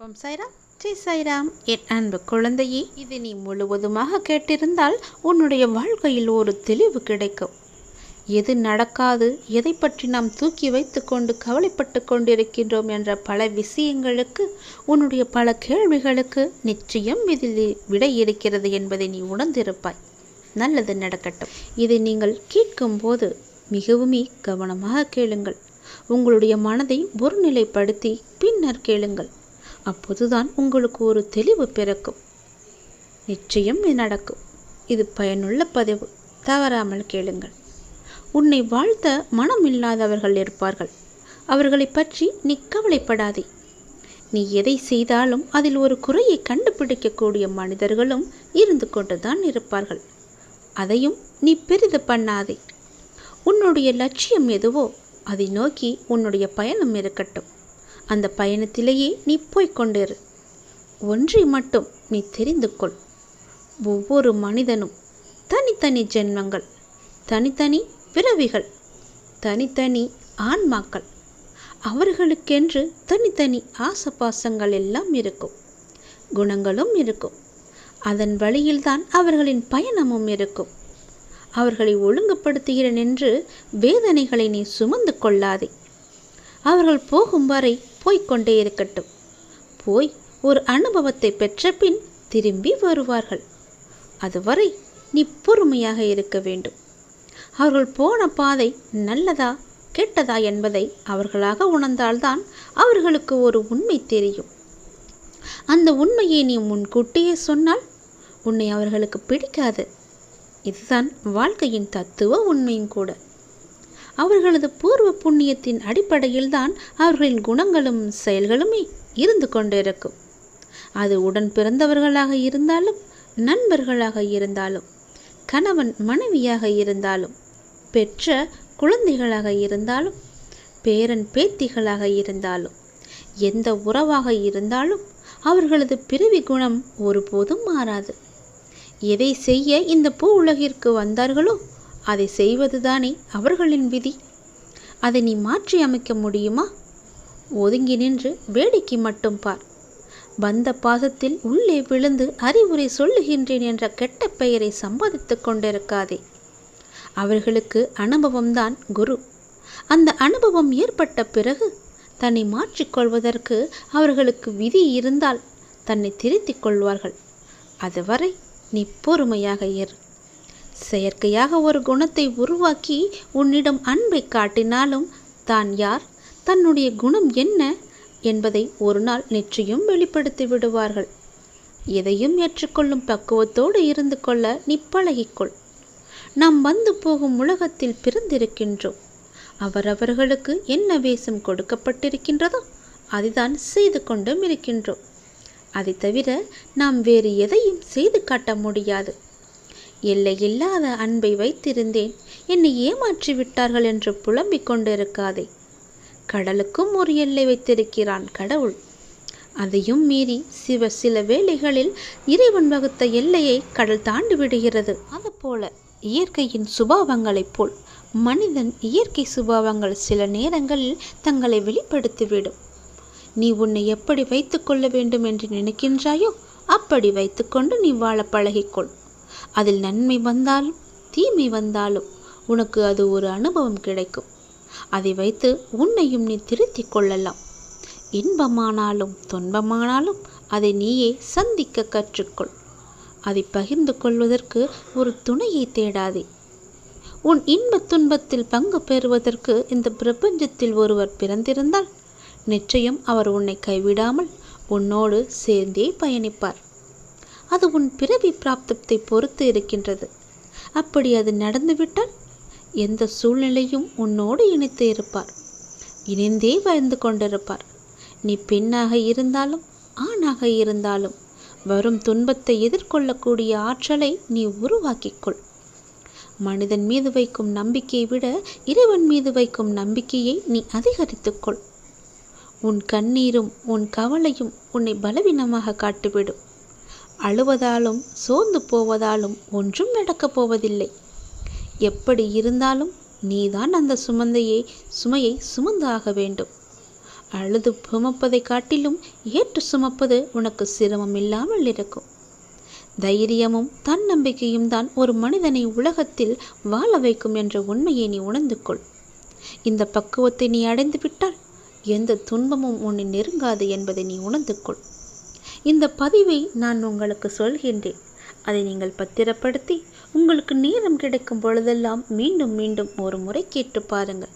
ஓம் சாய்ராம் ஜெய் சாய்ராம் என் அன்பு குழந்தையே இது நீ முழுவதுமாக கேட்டிருந்தால் உன்னுடைய வாழ்க்கையில் ஒரு தெளிவு கிடைக்கும். எது நடக்காது எதை பற்றி நாம் தூக்கி வைத்து கொண்டு கவலைப்பட்டு கொண்டிருக்கின்றோம் என்ற பல விஷயங்களுக்கு உன்னுடைய பல கேள்விகளுக்கு நிச்சயம் இதில் விடை இருக்கிறது என்பதை நீ உணர்ந்திருப்பாய். நல்லது நடக்கட்டும். இதை நீங்கள் கேட்கும்போது மிகவுமே கவனமாக கேளுங்கள். உங்களுடைய மனதை ஒருநிலைப்படுத்தி பின்னர் கேளுங்கள். அப்போதுதான் உங்களுக்கு ஒரு தெளிவு பிறக்கும். நிச்சயம் இது நடக்கும். இது பயனுள்ள பதிவு. தவறாமல் கேளுங்கள். உன்னை வாழ்த்த மனம் இல்லாதவர்கள் இருப்பார்கள். அவர்களை பற்றி நீ கவலைப்படாதே. நீ எதை செய்தாலும் அதில் ஒரு குறையை கண்டுபிடிக்கக்கூடிய மனிதர்களும் இருந்து கொண்டுதான் இருப்பார்கள். அதையும் நீ பெரிது பண்ணாதே. உன்னுடைய லட்சியம் எதுவோ அதை நோக்கி உன்னுடைய பயணம் இருக்கட்டும். அந்த பயணத்திலேயே நீ போய்கொண்டிரு ஒன்றை மட்டும் நீ தெரிந்து கொள். ஒவ்வொரு மனிதனும் தனித்தனி ஜென்மங்கள் தனித்தனி பிறவிகள் தனித்தனி ஆன்மாக்கள். அவர்களுக்கென்று தனித்தனி ஆசபாசங்கள் எல்லாம் இருக்கும் குணங்களும் இருக்கும். அதன் வழியில்தான் அவர்களின் பயணமும் இருக்கும். அவர்களை ஒழுங்குபடுத்துகிறேன் என்று வேதனைகளை நீ சுமந்து கொள்ளாதே. அவர்கள் போகும் வரை போய்க்கொண்டே இருக்கட்டும். போய் ஒரு அனுபவத்தை பெற்ற பின் திரும்பி வருவார்கள். அதுவரை நீ பொறுமையாக இருக்க வேண்டும். அவர்கள் போன பாதை நல்லதா கெட்டதா என்பதை அவர்களாக உணர்ந்தால்தான் அவர்களுக்கு ஒரு உண்மை தெரியும். அந்த உண்மையை நீ முன்கூட்டியே சொன்னால் உன்னை அவர்களுக்கு பிடிக்காது. இதுதான் வாழ்க்கையின் தத்துவ உண்மையும் கூட. அவர்களது பூர்வ புண்ணியத்தின் அடிப்படையில்தான் அவர்களின் குணங்களும் செயல்களுமே இருந்து கொண்டிருக்கும். அது உடன் பிறந்தவர்களாக இருந்தாலும் நண்பர்களாக இருந்தாலும் கணவன் மனைவியாக இருந்தாலும் பெற்ற குழந்தைகளாக இருந்தாலும் பேரன் பேத்திகளாக இருந்தாலும் எந்த உறவாக இருந்தாலும் அவர்களது பிறவி குணம் ஒருபோதும் மாறாது. எதை செய்ய இந்த பூ உலகிற்கு வந்தார்களோ அதை செய்வதுதானே அவர்களின் விதி. அதை நீ மாற்றி அமைக்க முடியுமா? ஒதுங்கி நின்று வேடிக்கை மட்டும் பார். வந்த பாசத்தில் உள்ளே விழுந்து அறிவுரை சொல்லுகின்றேன் என்ற கெட்ட பெயரை சம்பாதித்துக் கொண்டிருக்காதே. அவர்களுக்கு அனுபவம்தான் குரு. அந்த அனுபவம் ஏற்பட்ட பிறகு தன்னை மாற்றிக்கொள்வதற்கு அவர்களுக்கு விதி இருந்தால் தன்னை திருத்திக் கொள்வார்கள். அதுவரை நீ பொறுமையாக இரு. செயற்கையாக ஒரு குணத்தை உருவாக்கி உன்னிடம் அன்பை காட்டினாலும் தான் யார்? தன்னுடைய குணம் என்ன? என்பதை ஒரு நாள் நிச்சயம் வெளிப்படுத்தி விடுவார்கள். எதையும் ஏற்றுக்கொள்ளும் பக்குவத்தோடு இருந்து கொள்ள நீ பழகிக்கொள். நாம் வந்து போகும் உலகத்தில் பிறந்திருக்கின்றோம். அவரவர்களுக்கு என்ன வேஷம் கொடுக்கப்பட்டிருக்கின்றதோ அதைதான் செய்து கொண்டும் இருக்கின்றோம். அதை தவிர நாம் வேறு எதையும் செய்து காட்ட முடியாது. எல்லையில்லாத அன்பை வைத்திருந்தேன். என்னை ஏமாற்றி விட்டார்கள் என்று புலம்பிக் கொண்டிருக்காதே. கடலுக்கும் ஒரு எல்லை வைத்திருக்கிறான் கடவுள். அதையும் மீறி சிவ சில வேளைகளில் இறைவன் வகுத்த எல்லையை கடல் தாண்டி விடுகிறது. அதுபோல இயற்கையின் சுபாவங்களைப் போல் மனிதன் இயற்கை சுபாவங்கள் சில நேரங்களில் தங்களை வெளிப்படுத்திவிடும். நீ உன்னை எப்படி வைத்துக்கொள்ள வேண்டும் என்று நினைக்கின்றாயோ அப்படி வைத்துக்கொண்டு நீ வாழ பழகிக்கொள். அதில் நன்மை வந்தாலும் தீமை வந்தாலும் உனக்கு அது ஒரு அனுபவம் கிடைக்கும். அதை வைத்து உன்னையும் நீ திருத்திக் கொள்ளலாம். இன்பமானாலும் துன்பமானாலும் அதை நீயே சந்திக்க கற்றுக்கொள். அதை பகிர்ந்து கொள்வதற்கு ஒரு துணையை தேடாதே. உன் இன்ப துன்பத்தில் பங்கு பெறுவதற்கு இந்த பிரபஞ்சத்தில் ஒருவர் பிறந்திருந்தால் நிச்சயம் அவர் உன்னை கைவிடாமல் உன்னோடு சேர்ந்தே பயணிப்பார். அது உன் பிறவி பிராப்தத்தை பொறுத்து இருக்கின்றது. அப்படி அது நடந்துவிட்டால் எந்த சூழ்நிலையும் உன்னோடு இணைத்து இருப்பார். இணைந்தே வாழ்ந்து கொண்டிருப்பார். நீ பெண்ணாக இருந்தாலும் ஆணாக இருந்தாலும் வரும் துன்பத்தை எதிர்கொள்ளக்கூடிய ஆற்றலை நீ உருவாக்கிக்கொள். மனிதன் மீது வைக்கும் நம்பிக்கையை விட இறைவன் மீது வைக்கும் நம்பிக்கையை நீ அதிகரித்துக்கொள். உன் கண்ணீரும் உன் கவலையும் உன்னை பலவீனமாக காட்டிவிடும். அழுவதாலும் சோர்ந்து போவதாலும் ஒன்றும் நடக்கப் போவதில்லை. எப்படி இருந்தாலும் நீதான் அந்த சுமந்தையை சுமையை சுமந்தாக வேண்டும். அழுது சுமப்பதை காட்டிலும் ஏற்று சுமப்பது உனக்கு சிரமம் இல்லாமல் இருக்கும். தைரியமும் தன்னம்பிக்கையும் தான் ஒரு மனிதனை உலகத்தில் வாழ வைக்கும் என்ற உண்மையை நீ உணர்ந்து கொள் இந்த பக்குவத்தை நீ அடைந்து விட்டால் எந்த துன்பமும் உன்னை நெருங்காது என்பதை நீ உணர்ந்து கொள் இந்த பதிவை நான் உங்களுக்கு சொல்கின்றேன். அதை நீங்கள் பத்திரப்படுத்தி உங்களுக்கு நேரம் கிடைக்கும் பொழுதெல்லாம் மீண்டும் மீண்டும் ஒரு முறை கேட்டு பாருங்கள்.